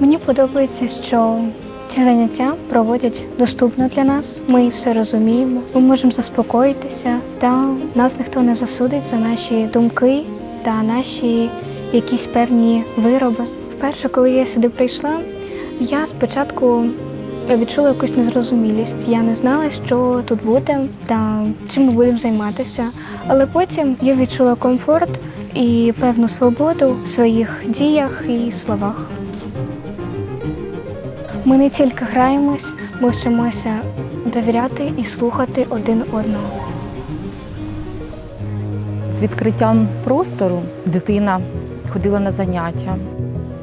Мені подобається, що ці заняття проводять доступно для нас. Ми все розуміємо, ми можемо заспокоїтися, та нас ніхто не засудить за наші думки та наші якісь певні вироби. Вперше, коли я сюди прийшла, я спочатку відчула якусь незрозумілість. Я не знала, що тут буде та чим ми будемо займатися. Але потім я відчула комфорт і певну свободу в своїх діях і словах. Ми не тільки граємось, ми вчимося довіряти і слухати один одного. З відкриттям простору дитина ходила на заняття.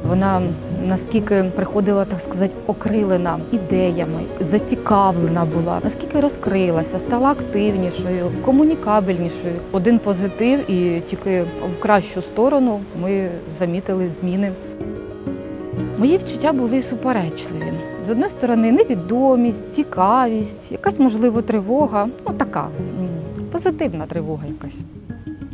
Вона наскільки приходила, так сказати, окрилена ідеями, зацікавлена була, наскільки розкрилася, стала активнішою, комунікабельнішою. Один позитив, і тільки в кращу сторону ми замітили зміни. Мої відчуття були суперечливі. З одної сторони, невідомість, цікавість, якась можливо тривога. Ну така позитивна тривога якась.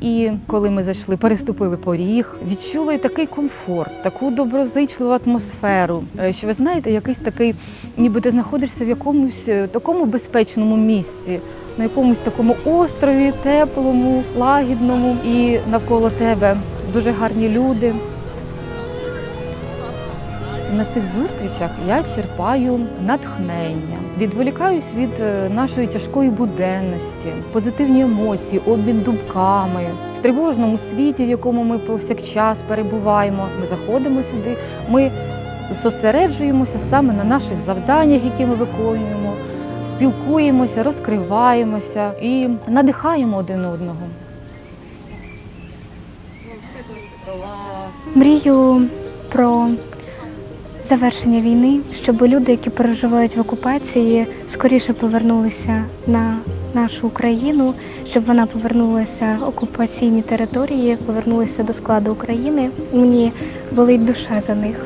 І коли ми зайшли, переступили поріг, відчули такий комфорт, таку доброзичливу атмосферу. Е, Що ви знаєте, якийсь такий, ніби ти знаходишся в якомусь е, такому безпечному місці, на якомусь такому острові, теплому, лагідному, і навколо тебе дуже гарні люди. На цих зустрічах я черпаю натхнення, відволікаюсь від е, нашої тяжкої буденності, позитивні емоції, обмін думками. В тривожному світі, в якому ми повсякчас перебуваємо, ми заходимо сюди, ми зосереджуємося саме на наших завданнях, які ми виконуємо, спілкуємося, розкриваємося і надихаємо один одного. Мрію про завершення війни, щоб люди, які переживають в окупації, скоріше повернулися на нашу Україну, щоб вона повернулася в окупаційні території, повернулася до складу України. Мені болить душа за них.